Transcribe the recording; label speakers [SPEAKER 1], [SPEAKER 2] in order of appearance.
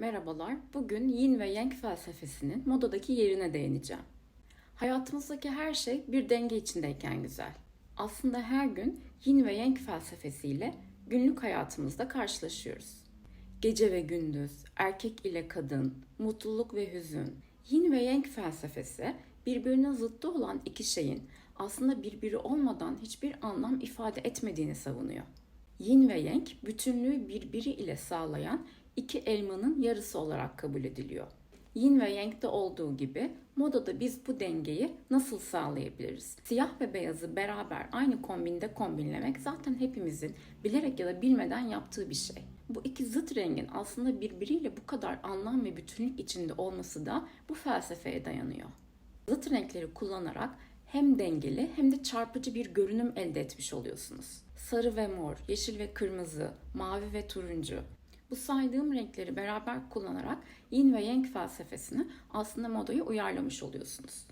[SPEAKER 1] Merhabalar. Bugün Yin ve Yang felsefesinin modadaki yerine değineceğim. Hayatımızdaki her şey bir denge içindeyken güzel. Aslında her gün Yin ve Yang felsefesiyle günlük hayatımızda karşılaşıyoruz. Gece ve gündüz, erkek ile kadın, mutluluk ve hüzün. Yin ve Yang felsefesi birbirine zıttı olan iki şeyin aslında birbiri olmadan hiçbir anlam ifade etmediğini savunuyor. Yin ve Yang bütünlüğü birbiri ile sağlayan iki elmanın yarısı olarak kabul ediliyor. Yin ve Yang'de olduğu gibi modada biz bu dengeyi nasıl sağlayabiliriz? Siyah ve beyazı beraber aynı kombinde kombinlemek zaten hepimizin bilerek ya da bilmeden yaptığı bir şey. Bu iki zıt rengin aslında birbiriyle bu kadar anlam ve bütünlük içinde olması da bu felsefeye dayanıyor. Zıt renkleri kullanarak hem dengeli hem de çarpıcı bir görünüm elde etmiş oluyorsunuz. Sarı ve mor, yeşil ve kırmızı, mavi ve turuncu. Bu saydığım renkleri beraber kullanarak Yin ve Yang felsefesini aslında modaya uyarlamış oluyorsunuz.